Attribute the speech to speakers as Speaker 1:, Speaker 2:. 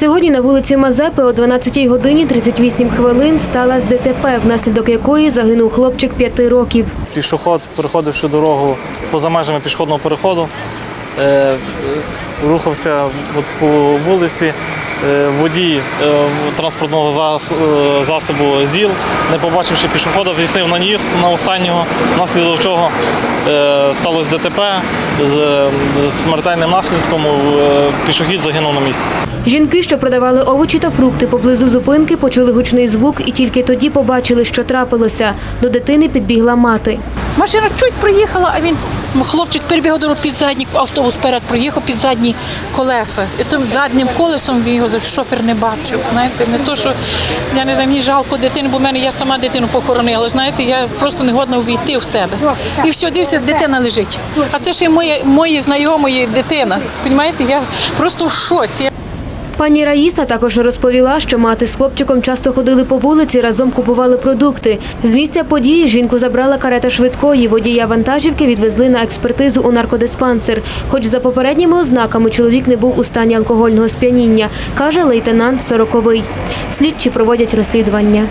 Speaker 1: Сьогодні на вулиці Мазепи о 12 годині 38 хвилин сталася ДТП, внаслідок якої загинув хлопчик 5 років.
Speaker 2: Пішоход, переходивши дорогу поза межами пішохідного переходу, е, рухався по вулиці. Е, Водій е, транспортного е, засобу ЗІЛ, не побачивши пішохода, здійснив наніс на останнього, внаслідок чого сталося ДТП з смертельним наслідком. Пішохід загинув на місці.
Speaker 1: Жінки, що продавали овочі та фрукти поблизу зупинки, почули гучний звук і тільки тоді побачили, що трапилося. До дитини підбігла мати.
Speaker 3: Машина чуть проїхала, а він хлопчик перебігав дорогу під задній автобус перед проїхав під задні колеса. І тим заднім колесом він його шофер не бачив. Знаєте, не то, що я не знаю, мені жалко дитину, бо в мене я сама дитину похоронила. Знаєте, я просто не годна увійти в себе. І все, дивився, дитина лежить. А це ще й моя мої знайомої дитина. Понімаєте, я просто в шоці.
Speaker 1: Пані Раїса також розповіла, що мати з хлопчиком часто ходили по вулиці, разом купували продукти. З місця події жінку забрала карета швидкої. Водія вантажівки відвезли на експертизу у наркодиспансер. Хоч за попередніми ознаками чоловік не був у стані алкогольного сп'яніння, каже лейтенант Сороковий. Слідчі проводять розслідування.